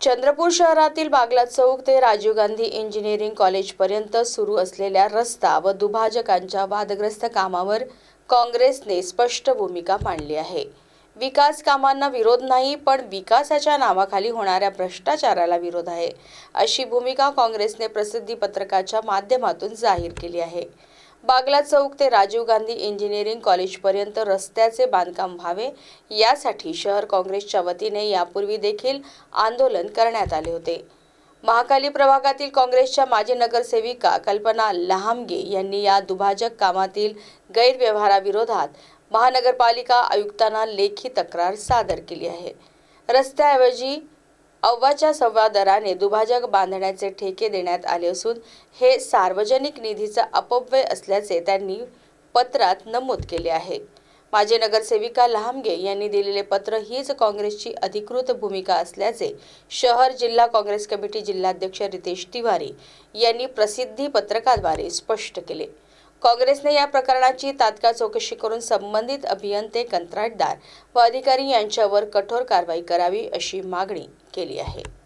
चंद्रपूर शहरातील बागला चौक ते राजीव गांधी इंजिनिअरिंग कॉलेजपर्यंत सुरू असलेल्या रस्ता व दुभाजकांच्या वादग्रस्त कामावर काँग्रेसने स्पष्ट भूमिका मांडली आहे. विकास कामांना विरोध नाही पण विकासाच्या नावाखाली होणाऱ्या भ्रष्टाचाराला विरोध आहे अशी भूमिका काँग्रेसने प्रसिद्धी पत्रकाच्या माध्यमातून जाहीर केली आहे. बागला चौक ते राजीव गांधी इंजिनिअरिंग कॉलेजपर्यंत रस्त्याचे बांधकाम व्हावे यासाठी शहर काँग्रेसच्या वतीने यापूर्वी देखील आंदोलन करण्यात आले होते. महाकाली प्रभागातील काँग्रेसच्या माजी नगरसेविका कल्पना लहामगे यांनी या दुभाजक कामातील गैरव्यवहाराविरोधात महानगरपालिका आयुक्तांना लेखी तक्रार सादर केली आहे. रस्त्याऐवजी अव्वाच्या सव्वा दराने दुभाजक बांधण्याचे ठेके देण्यात आले असून हे सार्वजनिक निधीचा अपव्यय असल्याचे त्यांनी पत्रात नमूद केले आहे. माजी नगरसेविका लहामगे यांनी दिलेले पत्र हीच काँग्रेसची अधिकृत भूमिका असल्याचे शहर जिल्हा काँग्रेस कमिटी जिल्हाध्यक्ष रितेश तिवारी यांनी प्रसिद्धी पत्रकाद्वारे स्पष्ट केले. काँग्रेसने या प्रकरणाची तात्काळ चौकशी करून संबंधित अभियंते कंत्राटदार व अधिकारी यांच्यावर कठोर कारवाई करावी अशी मागणी केली आहे.